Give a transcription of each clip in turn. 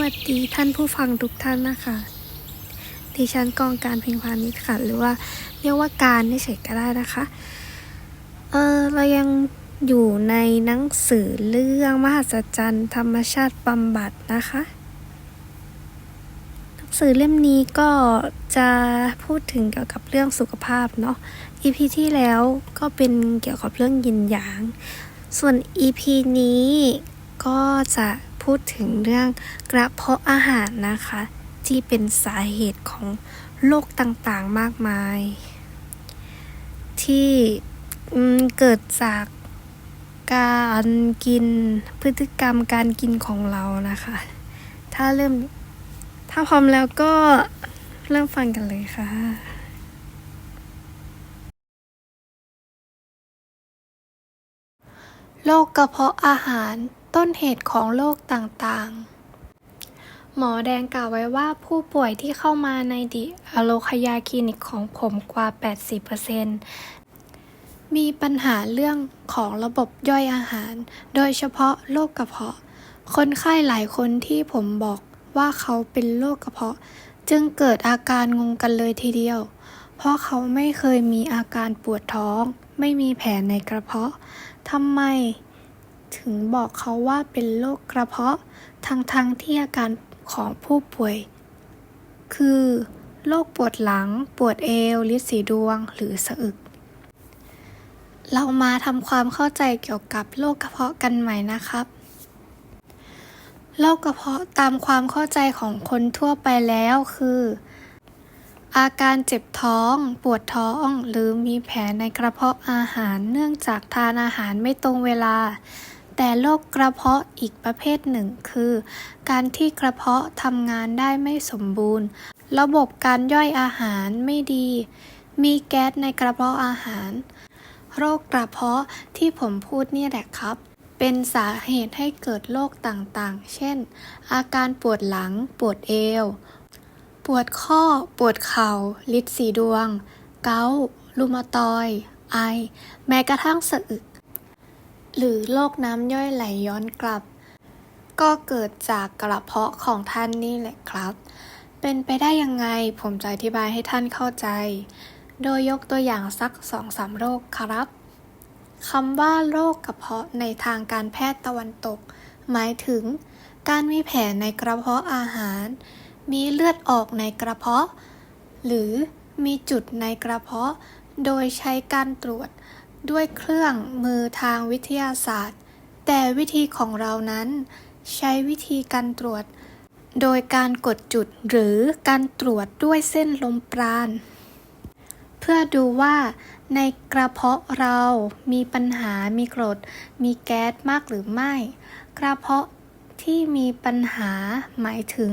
วัสดีท่านผู้ฟังทุกท่านนะคะ ดิฉันกองการเพิงพานิชค่ะ หรือว่าเรียกว่าการเฉยก็ได้นะคะ เออเรายังอยู่ในหนังสือเรื่องมหัศจรรย์ธรรมชาติบำบัดนะคะ หนังสือเล่มนี้ก็จะพูดถึงเกี่ยวกับเรื่องสุขภาพเนาะ EP ที่แล้วก็เป็นเกี่ยวกับเรื่องยินหยาง ส่วน EP นี้ก็จะ พูดถึงเรื่องกระเพาะอาหารนะคะ ที่เป็นสาเหตุของโรคต่างๆมากมาย ที่เกิดจากการกินพฤติกรรมการกินของเรานะคะ ถ้าเริ่ม ถ้าพร้อมแล้วก็เริ่มฟังกันเลยค่ะโรคกระเพาะอาหาร ต้นเหตุของโรคต่างๆ หมอแดงกล่าวไว้ว่าผู้ป่วยที่เข้ามาในดิอโลคยาคลินิกของผมกว่า 80%มีปัญหาเรื่องของระบบย่อยอาหาร โดยเฉพาะโรคกระเพาะ คนไข้หลายคนที่ผมบอกว่าเขาเป็นโรคกระเพาะ จึงเกิดอาการงงกันเลยทีเดียว เพราะเขาไม่เคยมีอาการปวดท้อง ไม่มีแผลในกระเพาะทำไม ถึงบอกเขาว่าเป็นโรคกระเพาะ ทั้งๆทที่อาการของผู้ป่วย คือโรคปวดหลัง ปวดเอวลิสีดวง หรือสะอึก เรามาทำความเข้าใจเกี่ยวกับโรคกระเพาะกันใหม่นะครับโรคกระเพาะตามความเข้าใจของคนทั่วไปแล้วคือ อาการเจ็บท้อง ปวดท้อง หรือมีแผลในกระเพาะอาหารเนื่องจากทานอาหารไม่ตรงเวลา แต่โรคกระเพาะอีกประเภทหนึ่งคือ การที่กระเพาะทำงานได้ไม่สมบูรณ์ ระบบการย่อยอาหารไม่ดี มีแก๊สในกระเพาะอาหาร โรคกระเพาะที่ผมพูดนี่แหละครับ เป็นสาเหตุให้เกิดโรคต่างๆ เช่น อาการปวดหลัง ปวดเอว ปวดข้อ ปวดเข่า ลิดสีดวง เกาต์รูมาตอย ไอ แม้กระทั่งสะอึก หรือโรคน้ำย่อยไหลย้อนกลับ ก็เกิดจากกระเพาะของท่านนี่แหละครับ เป็นไปได้ยังไงผมจะอธิบายให้ท่านเข้าใจ โดยยกตัวอย่างสักสองสามโรคครับคำว่าโรคกระเพาะในทางการแพทย์ตะวันตก หมายถึง การมีแผลในกระเพาะอาหาร มีเลือดออกในกระเพาะ หรือมีจุดในกระเพาะ โดยใช้การตรวจ ด้วยเครื่องมือทางวิทยาศาสตร์ แต่วิธีของเรานั้น ใช้วิธีการตรวจ โดยการกดจุดหรือการตรวจด้วยเส้นลมปราณ เพื่อดูว่าในกระเพาะเรามีปัญหามีกรด มีแก๊สมากหรือไม่ กระเพาะ ที่มีปัญหา หมายถึง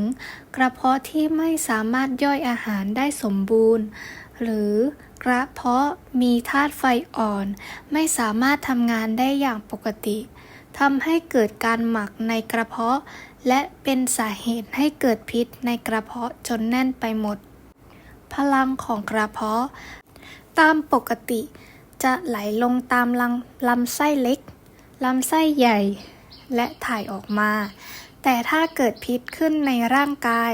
กระเพาะที่ไม่สามารถย่อยอาหารได้สมบูรณ์ หรือกระเพาะมีธาตุไฟอ่อน ไม่สามารถทำงานได้อย่างปกติทำให้เกิดการหมักในกระเพาะ และเป็นสาเหตุให้เกิดพิษในกระเพาะจนแน่นไปหมด พลังของกระเพาะ ตามปกติจะไหลลงตามลำลำไส้เล็ก ลำไส้ใหญ่ และถ่ายออกมา แต่ถ้าเกิดพิษขึ้นในร่างกาย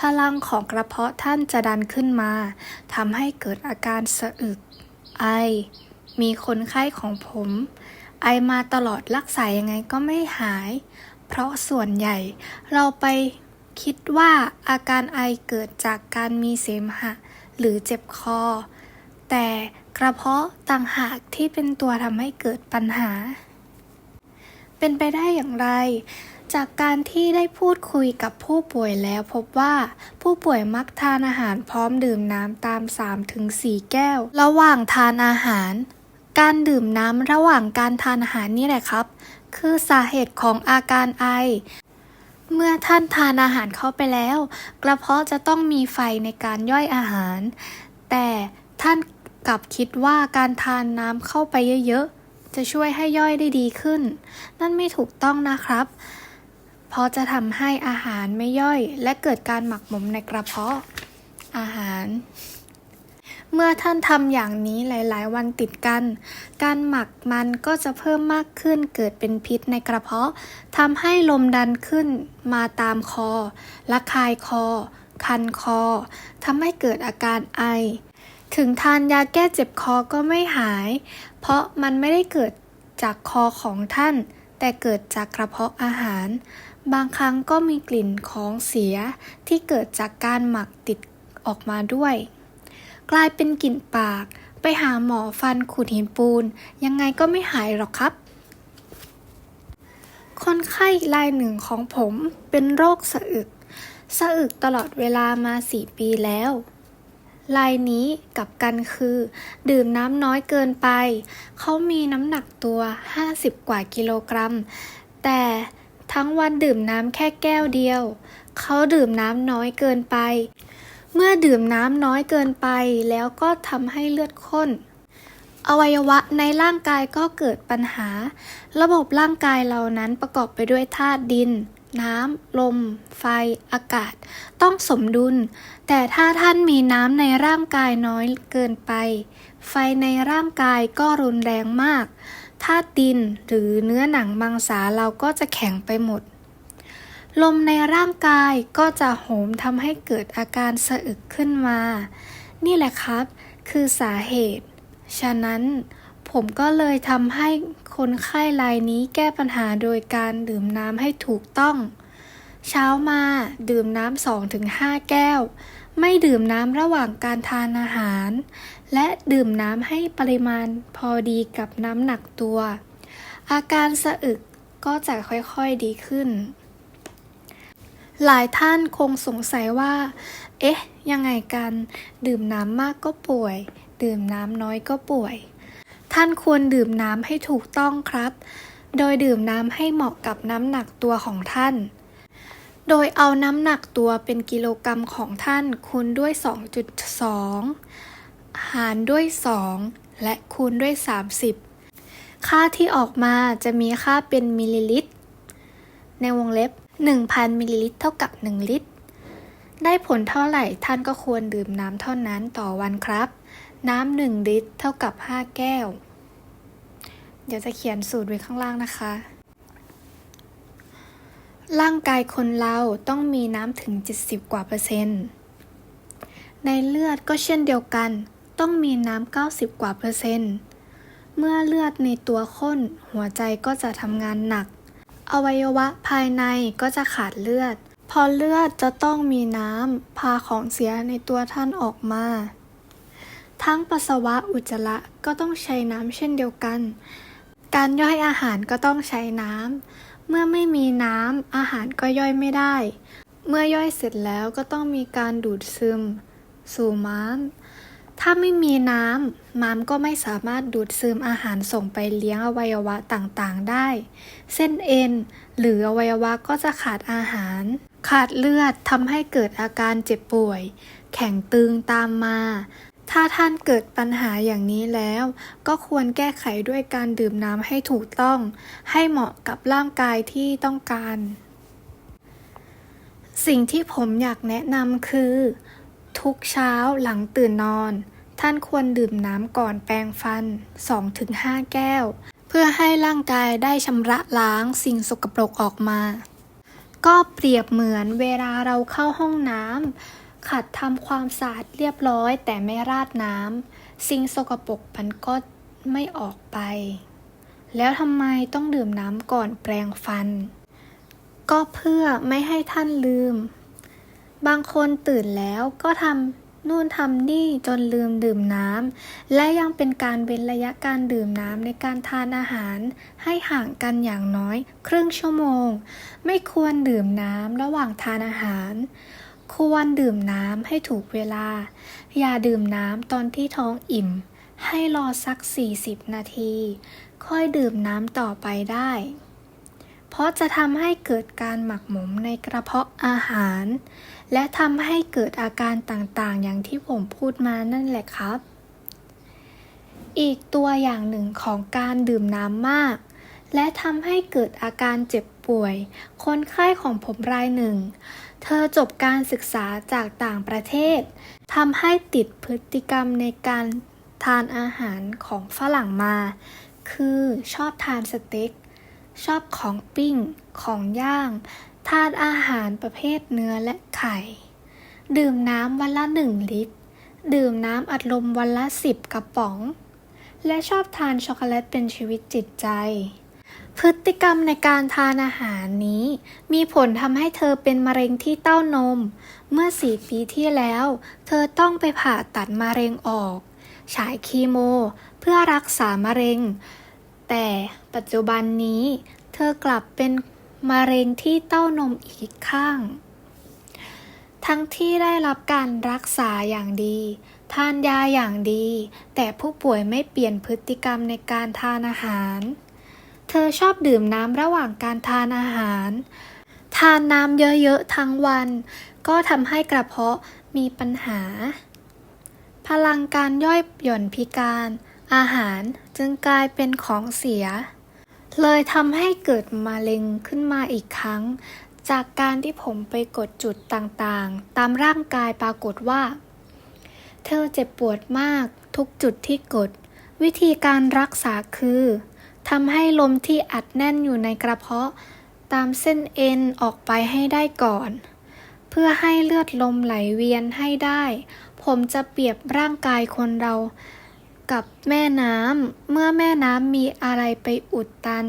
พลังของกระเพาะท่านจะดันขึ้นมาทำให้เกิดอาการสะอึก ไอ มีคนไข้ของผม ไอมาตลอดรักษายังไงก็ไม่หาย เพราะส่วนใหญ่เราไปคิดว่าอาการไอเกิดจากการมีเสมหะ หรือเจ็บคอ แต่กระเพาะต่างหากที่เป็นตัวทำให้เกิดปัญหา เป็นไปได้อย่างไร จากการที่ได้พูดคุยกับผู้ป่วยแล้วพบว่าผู้ป่วยมักทานอาหารพร้อมดื่มน้ำตาม 3-4 แก้ว ระหว่างทานอาหาร การดื่มน้ำระหว่างการทานอาหารนี่แหละครับ คือสาเหตุของอาการไอเมื่อท่านทานอาหารเข้าไปแล้ว กระเพาะจะต้องมีไฟในการย่อยอาหาร แต่ท่านกลับคิดว่าการทานน้ำเข้าไปเยอะ จะช่วยให้ย่อยได้ดีขึ้น นั่นไม่ถูกต้องนะครับ เพราะจะทำให้อาหารไม่ย่อยและเกิดการหมักหมมในกระเพาะอาหาร เมื่อท่านทำอย่างนี้หลาย ๆ วันติดกัน การหมักมันก็จะเพิ่มมากขึ้นเกิดเป็นพิษในกระเพาะทำให้ลมดันขึ้นมาตามคอ ระคายคอ คันคอทำให้เกิดอาการไอ ถึงทานยาแก้เจ็บคอก็ไม่หาย เพราะมันไม่ได้เกิดจากคอของท่าน แต่เกิดจากกระเพาะอาหาร บางครั้งก็มีกลิ่นของเสียที่เกิดจากการหมักติดออกมาด้วย กลายเป็นกลิ่นปาก ไปหาหมอฟันขูดหินปูน ยังไงก็ไม่หายหรอกครับ คนไข้รายหนึ่งของผมเป็นโรคสะอึก สะอึกตลอดเวลามาสี่ปีแล้ว รายนี้กับกันคือ ดื่มน้ำน้อยเกินไป เขามีน้ำหนักตัว 50 กว่ากิโลกรัม แต่ทั้งวันดื่มน้ำแค่แก้วเดียว เขาดื่มน้ำน้อยเกินไป เมื่อดื่มน้ำน้อยเกินไป แล้วก็ทำให้เลือดข้น อวัยวะในร่างกายก็เกิดปัญหา ระบบร่างกายเหล่านั้นประกอบไปด้วยธาตุดิน น้ำ ลม ไฟ อากาศ ต้องสมดุล แต่ถ้าท่านมีน้ำในร่างกายน้อยเกินไป ไฟในร่างกายก็รุนแรงมากธาตุดินหรือเนื้อหนังมังสาเราก็จะแข็งไปหมด ลมในร่างกายก็จะโหมทำให้เกิดอาการสะอึกขึ้นมา นี่แหละครับ คือสาเหตุ ฉะนั้น ผมก็เลยทำให้คนไข้รายนี้แก้ปัญหาโดยการดื่มน้ำให้ถูกต้อง เช้ามาดื่มน้ำสองถึงห้าแก้ว ไม่ดื่มน้ำระหว่างการทานอาหาร และดื่มน้ำให้ปริมาณพอดีกับน้ำหนักตัว อาการสะอึกก็จะค่อยๆดีขึ้น หลายท่านคงสงสัยว่า เอ๊ะ ยังไงกัน ดื่มน้ำมากก็ป่วย ดื่มน้ำน้อยก็ป่วย ท่านควรดื่มน้ำให้ถูกต้องครับ โดยดื่มน้ำให้เหมาะกับน้ำหนักตัวของท่าน โดยเอาน้ำหนักตัวเป็นกิโลกรัมของท่านคูณด้วย 2.2 หารด้วย 2 และคูณด้วย 30 ค่าที่ออกมาจะมีค่าเป็นมิลลิลิตร ในวงเล็บ 1,000 มิลลิลิตรเท่ากับ 1 ลิตร ได้ผลเท่าไหร่ท่านก็ควรดื่มน้ำเท่านั้นต่อวันครับน้ำหนึ่งลิตรเท่ากับ 5 แก้ว เดี๋ยวจะเขียนสูตรไว้ข้างล่างนะคะ ร่างกายคนเราต้องมีน้ำถึง 70 กว่าเปอร์เซ็นต์ ในเลือดก็เช่นเดียวกัน ต้องมีน้ำ 90 กว่าเปอร์เซ็นต์ เมื่อเลือดในตัวข้น หัวใจก็จะทำงานหนัก อวัยวะภายในก็จะขาดเลือด พอเลือดจะต้องมีน้ำพาของเสียในตัวท่านออกมาทั้งปัสสาวะอุจจาระก็ต้องใช้น้ำเช่นเดียวกัน การย่อยอาหารก็ต้องใช้น้ำ เมื่อไม่มีน้ำอาหารก็ย่อยไม่ได้ เมื่อย่อยเสร็จแล้วก็ต้องมีการดูดซึม สู่ม้าม ถ้าไม่มีน้ำม้ามก็ไม่สามารถดูดซึมอาหารส่งไปเลี้ยงอวัยวะต่างๆได้ เส้นเอ็นหรืออวัยวะก็จะขาดอาหาร ขาดเลือดทำให้เกิดอาการเจ็บป่วย แข็งตึงตามมา ถ้าท่านเกิดปัญหาอย่างนี้แล้ว ก็ควรแก้ไขด้วยการดื่มน้ำให้ถูกต้อง ให้เหมาะกับร่างกายที่ต้องการ สิ่งที่ผมอยากแนะนำคือ ทุกเช้าหลังตื่นนอน ท่านควรดื่มน้ำก่อนแปรงฟัน 2-5 แก้ว เพื่อให้ร่างกายได้ชำระล้างสิ่งสกปรกออกมา ก็เปรียบเหมือนเวลาเราเข้าห้องน้ำ ขัดทำความสะอาดเรียบร้อยแต่ไม่ราดน้ำสิ่งสกปรกมันก็ไม่ออกไป แล้วทำไมต้องดื่มน้ำก่อนแปรงฟัน ก็เพื่อไม่ให้ท่านลืม บางคนตื่นแล้วก็ทำนู่นทำนี่จนลืมดื่มน้ำและยังเป็นการเว้นระยะการดื่มน้ำในการทานอาหาร ให้ห่างกันอย่างน้อย ครึ่งชั่วโมง ไม่ควรดื่มน้ำระหว่างทานอาหาร ควรดื่มน้ำให้ถูกเวลา อย่าดื่มน้ำตอนที่ท้องอิ่ม ให้รอสัก 40 นาที ค่อยดื่มน้ำต่อไปได้ เพราะจะทำให้เกิดการหมักหมมในกระเพาะอาหาร และทำให้เกิดอาการต่างๆ อย่างที่ผมพูดมานั่นแหละครับ อีกตัวอย่างหนึ่งของการดื่มน้ำมาก และทำให้เกิดอาการเจ็บป่วย คนไข้ของผมรายหนึ่ง เธอจบการศึกษาจากต่างประเทศทำให้ติดพฤติกรรมในการทานอาหารของฝรั่งมา คือชอบทานสเต็ก ชอบของปิ้ง ของย่าง ทานอาหารประเภทเนื้อและไข่ ดื่มน้ำวันละหนึ่งลิตร ดื่มน้ำอัดลมวันละสิบกระป๋อง และชอบทานช็อกโกแลตเป็นชีวิตจิตใจ พฤติกรรมในการทานอาหารนี้ มีผลทำให้เธอเป็นมะเร็งที่เต้านม เมื่อสี่ปีที่แล้ว เธอต้องไปผ่าตัดมะเร็งออก ฉายคีโม เพื่อรักษามะเร็ง แต่ปัจจุบันนี้ เธอกลับเป็นมะเร็งที่เต้านมอีกข้าง ทั้งที่ได้รับการรักษาอย่างดี ทานยาอย่างดี แต่ผู้ป่วยไม่เปลี่ยนพฤติกรรมในการทานอาหาร เธอชอบดื่มน้ำระหว่างการทานอาหาร ทานน้ำเยอะๆทั้งวัน ก็ทำให้กระเพาะมีปัญหา พลังการย่อยหย่อนพิการ อาหารจึงกลายเป็นของเสีย เลยทำให้เกิดมะเร็งขึ้นมาอีกครั้ง จากการที่ผมไปกดจุดต่างๆ ตามร่างกายปรากฏว่า เธอเจ็บปวดมากทุกจุดที่กด วิธีการรักษาคือ ทำให้ลมที่อัดแน่นอยู่ในกระเพาะ ตามเส้นเอ็นออกไปให้ได้ก่อน เพื่อให้เลือดลมไหลเวียนให้ได้ ผมจะเปรียบร่างกายคนเรา กับแม่น้ำ เมื่อแม่น้ำมีอะไรไปอุดตัน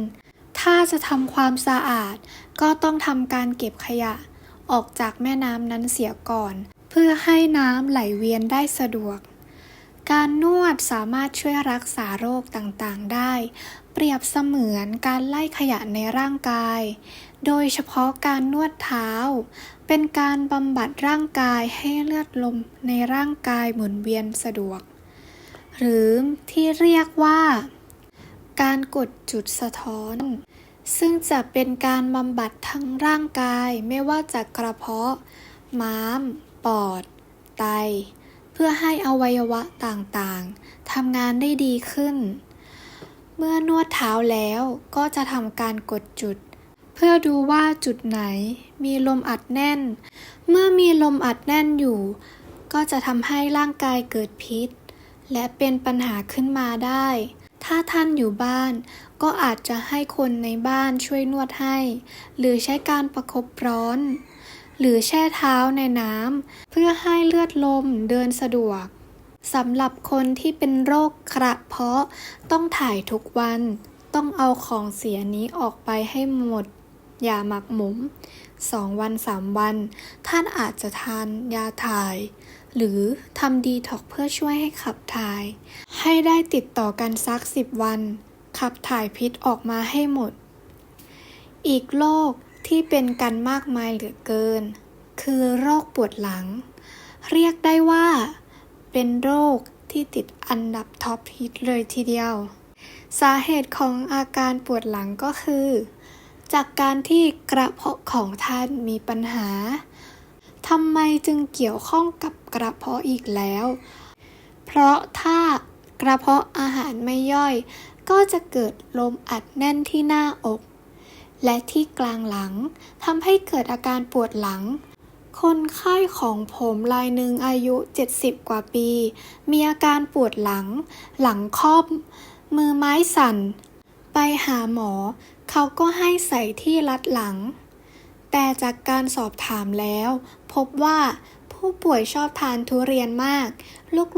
ถ้าจะทำความสะอาด ก็ต้องทำการเก็บขยะ ออกจากแม่น้ำนั้นเสียก่อน เพื่อให้น้ำไหลเวียนได้สะดวก การนวดสามารถช่วยรักษาโรคต่างๆได้ เปรียบเสมือนการไล่ขยะในร่างกาย โดยเฉพาะการนวดเท้า เป็นการบำบัดร่างกายให้เลือดลมในร่างกายหมุนเวียนสะดวก หรือที่เรียกว่า การกดจุดสะท้อน ซึ่งจะเป็นการบำบัดทั้งร่างกายไม่ว่าจะกระเพาะ ม้าม ปอด ไต พื่อให้อวัยวะต่างๆทำงานได้ดีขึ้น เมื่อนวดเท้าแล้วก็จะทำการกดจุด เพื่อดูว่าจุดไหนมีลมอัดแน่น เมื่อมีลมอัดแน่นอยู่ ก็จะทำให้ร่างกายเกิดพิษ และเป็นปัญหาขึ้นมาได้ ถ้าท่านอยู่บ้าน ก็อาจจะให้คนในบ้านช่วยนวดให้ หรือใช้การประคบร้อน หรือแช่เท้าในน้ำเพื่อให้เลือดลมเดินสะดวกสำหรับคนที่เป็นโรคกระเพาะต้องถ่ายทุกวัน ต้องเอาของเสียนี้ออกไปให้หมด อย่าหมักหมมสองวันสามวัน ท่านอาจจะทานยาถ่าย หรือทำดีท็อกเพื่อช่วยให้ขับถ่าย ให้ได้ติดต่อกันสักสิบวัน ขับถ่ายพิษออกมาให้หมด อีกโรค ที่เป็นกันมากมายเหลือเกิน คือโรคปวดหลัง เรียกได้ว่า เป็นโรคที่ติดอันดับท็อปฮิตเลยทีเดียว สาเหตุของอาการปวดหลังก็คือ จากการที่กระเพาะของท่านมีปัญหาทำไมจึงเกี่ยวข้องกับกระเพาะอีกแล้ว เพราะถ้ากระเพาะอาหารไม่ย่อย ก็จะเกิดลมอัดแน่นที่หน้าอก และที่กลางหลังทำให้เกิดอาการปวดหลัง คนไข้ของผมรายหนึ่งอายุ 70 กว่าปี มีอาการปวดหลัง หลังคอมมือไม้สั่น ไปหาหมอ เขาก็ให้ใส่ที่รัดหลัง แต่จากการสอบถามแล้ว พบว่าผู้ป่วยชอบทานทุเรียนมาก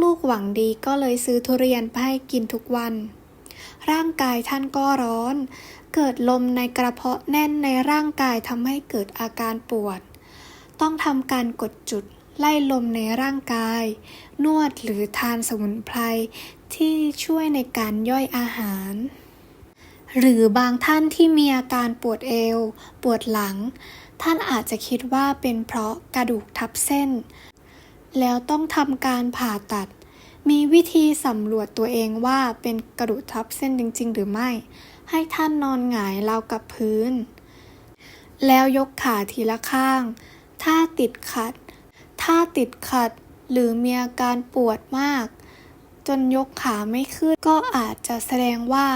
ลูกๆหวังดีก็เลยซื้อทุเรียนไปให้กินทุกวัน ร่างกายท่านก็ร้อน เกิดลมในกระเพาะแน่นในร่างกายทำให้เกิดอาการปวด ต้องทำการกดจุดไล่ลมในร่างกาย นวดหรือทานสมุนไพรที่ช่วยในการย่อยอาหาร หรือบางท่านที่มีอาการปวดเอว ปวดหลัง ท่านอาจจะคิดว่าเป็นเพราะกระดูกทับเส้น แล้วต้องทำการผ่าตัด มีวิธีสำรวจตัวเองว่าเป็นกระดูกทับเส้นจริง ๆ หรือไม่ ให้ท่านนอนหงายราวกับพื้น แล้วยกขาทีละข้าง ถ้าติดขัด ถ้าติดขัดหรือมีอาการปวดมาก จนยกขาไม่ขึ้นก็อาจจะแสดงว่า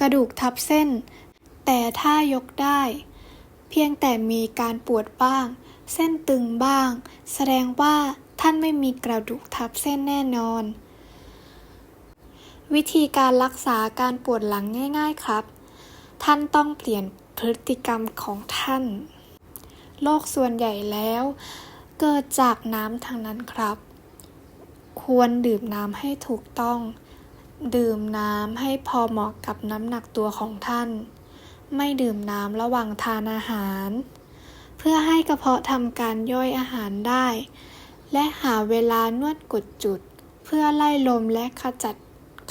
กระดูกทับเส้น แต่ถ้ายกได้ เพียงแต่มีการปวดบ้าง เส้นตึงบ้าง แสดงว่าท่านไม่มีกระดูกทับเส้นแน่นอน วิธีการรักษาการปวดหลังง่าย ๆครับ ท่านต้องเปลี่ยนพฤติกรรมของท่าน โรคส่วนใหญ่แล้ว เกิดจากน้ำทางนั้นครับ ควรดื่มน้ำให้ถูกต้อง ดื่มน้ำให้พอเหมาะกับน้ำหนักตัวของท่าน ไม่ดื่มน้ำระหว่างทานอาหาร เพื่อให้กระเพาะทำการย่อยอาหารได้ และหาเวลานวดกดจุด เพื่อไล่ลมและขจัด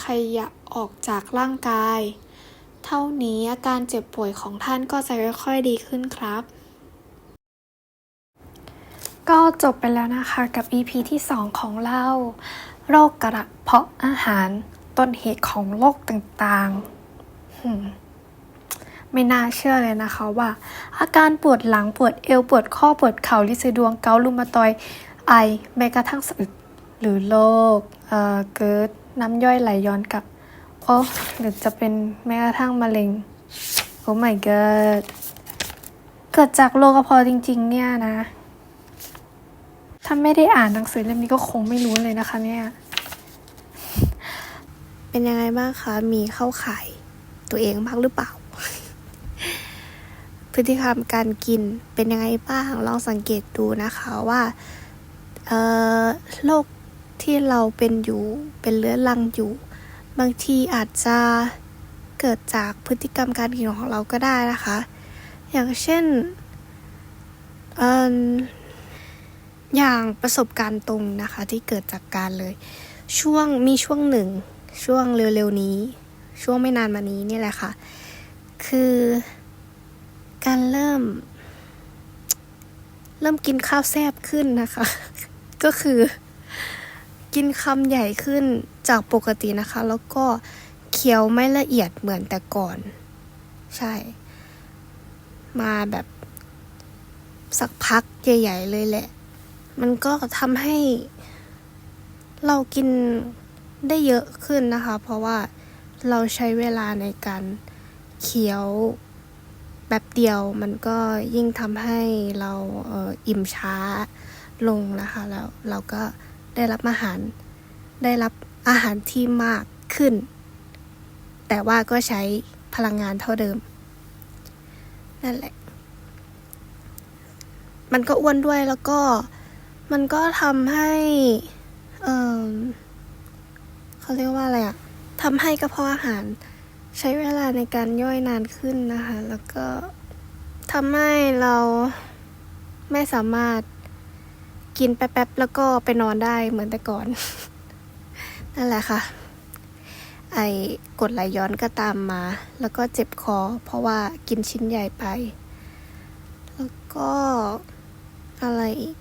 ขยะออกจากร่างกาย เท่านี้อาการเจ็บป่วยของท่านก็จะค่อยๆดีขึ้นครับ ก็จบไปแล้วนะคะกับ EP ที่ 2 ของเราโรคกระเพาะอาหาร ต้นเหตุของโรคต่างๆไม่น่าเชื่อเลยนะคะว่า อาการปวดหลังปวดเอวปวดข้อปวดเข่าลิซิดวงเกาต์รุมาตอยไอแม้กระทั่งสะอึกหรือโรคเอ่อเกิด น้ำย่อยไหลย้อนกลับ โอ้หรือจะเป็นแม้กระทั่งมะเร็ง โอ้ my god เกิดจากโรคกระเพาะจริง ๆ เนี่ยนะ ถ้าไม่ได้อ่านหนังสือเล่มนี้ก็คงไม่รู้เลยนะคะเนี่ย เป็นยังไงบ้างคะ มีเข้าข่ายตัวเองบ้างหรือเปล่า พฤติกรรมการกินเป็นยังไงบ้าง ลองสังเกตดูนะคะว่า เอ่อ โรค ที่เราเป็นอยู่เป็นเรื้อรังอยู่ บางทีอาจจะเกิดจากพฤติกรรมการกินของเราก็ได้นะคะ อย่างเช่นเอออย่างประสบการณ์ตรงนะคะที่เกิดจากการเลย ช่วงมีช่วงหนึ่ง ช่วงเร็วๆนี้ ช่วงไม่นานมานี้นี่แหละค่ะ คือการเริ่ม เริ่มกินข้าวแซบขึ้นนะคะ ก็คือ กินคำใหญ่ขึ้นจากปกตินะคะ แล้วก็เคี้ยวไม่ละเอียดเหมือนแต่ก่อน ใช่ มาแบบสักพักใหญ่ ๆ เลยแหละ มันก็ทำให้เรากินได้เยอะขึ้นนะคะ เพราะว่าเราใช้เวลาในการเคี้ยวแบบเดียวมันก็ยิ่งทำให้เราเอออิ่มช้าลงนะคะ แล้วเราก็ ได้รับอาหาร ได้รับอาหารที่มากขึ้น แต่ว่าก็ใช้พลังงานเท่าเดิม นั่นแหละ มันก็อ้วนด้วยแล้วก็มันก็ทำให้ เออเขาเรียกว่าอะไรอะทำให้กระเพาะอาหารใช้เวลาในการย่อยนานขึ้นนะคะ แล้วก็ทำให้เราไม่สามารถ กินแป๊บๆแล้วก็ไปนอนได้เหมือนแต่ก่อน นั่นแหละค่ะ ไอ้กดไหลย้อนก็ตามมา แล้วก็เจ็บคอ เพราะว่ากินชิ้นใหญ่ไป แล้วก็อะไรอีก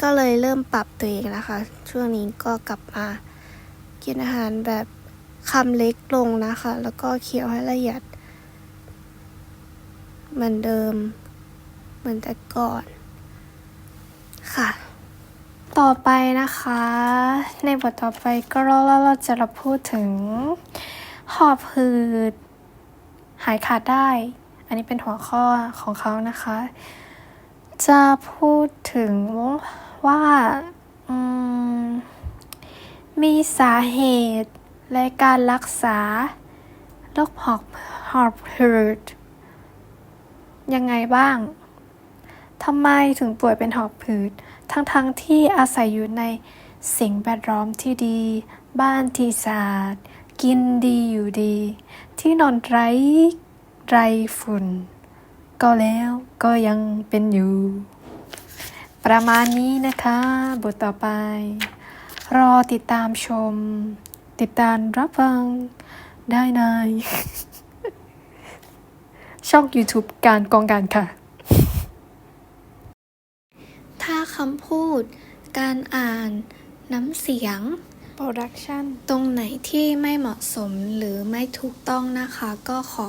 ก็เลยเริ่มปรับตัวเองนะคะ ช่วงนี้ก็กลับมากินอาหารแบบคำเล็กลงนะคะ แล้วก็เคี้ยวให้ละเอียดเหมือนเดิมเหมือนแต่ก่อน ค่ะ ต่อไปนะคะ ในบทต่อไปก็เราเราจะรพูดถึง หอบหืด หายขาดได้ อันนี้เป็นหัวข้อของเขานะคะ จะพูดถึงว่ามมีสาเหตุและการรักษาโรคหอบหอบหืดยังไงบ้าง ทำไมถึงป่วยเป็นหอบหืด ทั้งๆทที่อาศัยอยู่ในสิ่งแวดล้อมที่ดี บ้านที่สะอาด กินดีอยู่ดี ที่นอนไร้ไรฝุ่น ก็แล้วก็ยังเป็นอยู่ ประมาณนี้นะคะ บทต่อไป รอติดตามชม ติดตามรับฟัง ได้ในช่อง YouTube การกองการค่ะ ถ้าคำพูด การอ่าน น้ำเสียง Production ตรงไหนที่ไม่เหมาะสมหรือไม่ถูกต้องนะคะ ก็ขอ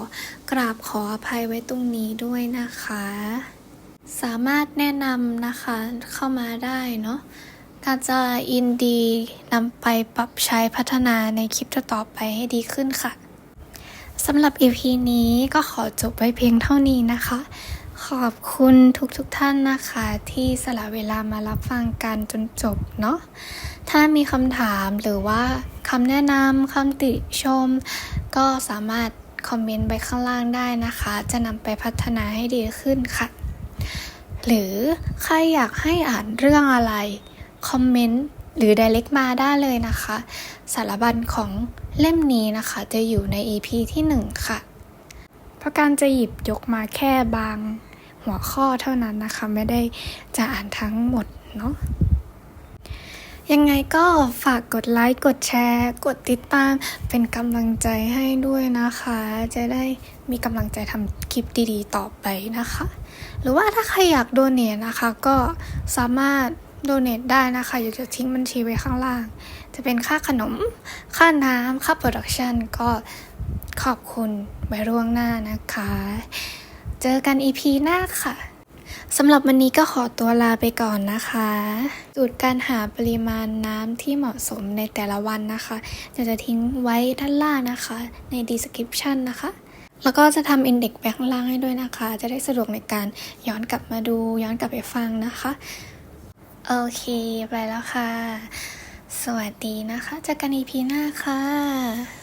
กราบขออภัยไว้ตรงนี้ด้วยนะคะ สามารถแนะนำนะคะเข้ามาได้เนาะการจะอินดีนำไปปรับใช้พัฒนาในคลิปต่อๆไปให้ดีขึ้นค่ะสสำหรับ EP นี้ก็ขอจบไว้เพียงเท่านี้นะคะ ขอบคุณทุกๆทท่านนะคะ ที่สละเวลามารับฟังกันจนจบเนาะถ้ามีคำถามหรือว่าคำแนะนำคำติชม ก็สามารถคอมเมนต์ไว้ข้างล่างได้นะคะ จะนำไปพัฒนาให้ดีขึ้นค่ะ หรือใครอยากให้อ่านเรื่องอะไร คอมเมนต์หรือ direct มาได้เลยนะคะ สารบัญของเล่มนี้นะคะ จะอยู่ใน EP ที่ 1 ค่ะ เพราะการจะหยิบยกมาแค่บาง หัวข้อเท่านั้นนะคะ ไม่ได้จะอ่านทั้งหมดเนาะยังไงก็ฝากกดไลค์ กดแชร์ กดติดตาม เป็นกำลังใจให้ด้วยนะคะ จะได้มีกำลังใจทำคลิปดีๆ ต่อไปนะคะ หรือว่าถ้าใครอยากโดเนทนะคะ ก็สามารถโดเนทได้นะคะอยู่จะทิ้งบัญชีไว้ข้างล่าง จะเป็นค่าขนม ค่าน้ำค่าโปรดักชันก็ขอบคุณไว้ร่วงหน้านะคะ เจอกัน EP หน้าค่ะสำหรับวันนี้ก็ขอตัวลาไปก่อนนะคะ สูตรการหาปริมาณน้ำที่เหมาะสมในแต่ละวันนะคะจะจะทิ้งไว้ด้านล่างนะคะ ใน description นะคะ แล้วก็จะทำ index ไปข้างล่างให้ด้วยนะคะ จะได้สะดวกในการย้อนกลับมาดูย้อนกลับไปฟังนะคะ โอเค ไปแล้วค่ะ สวัสดีนะคะเจอกัน EP หน้าค่ะ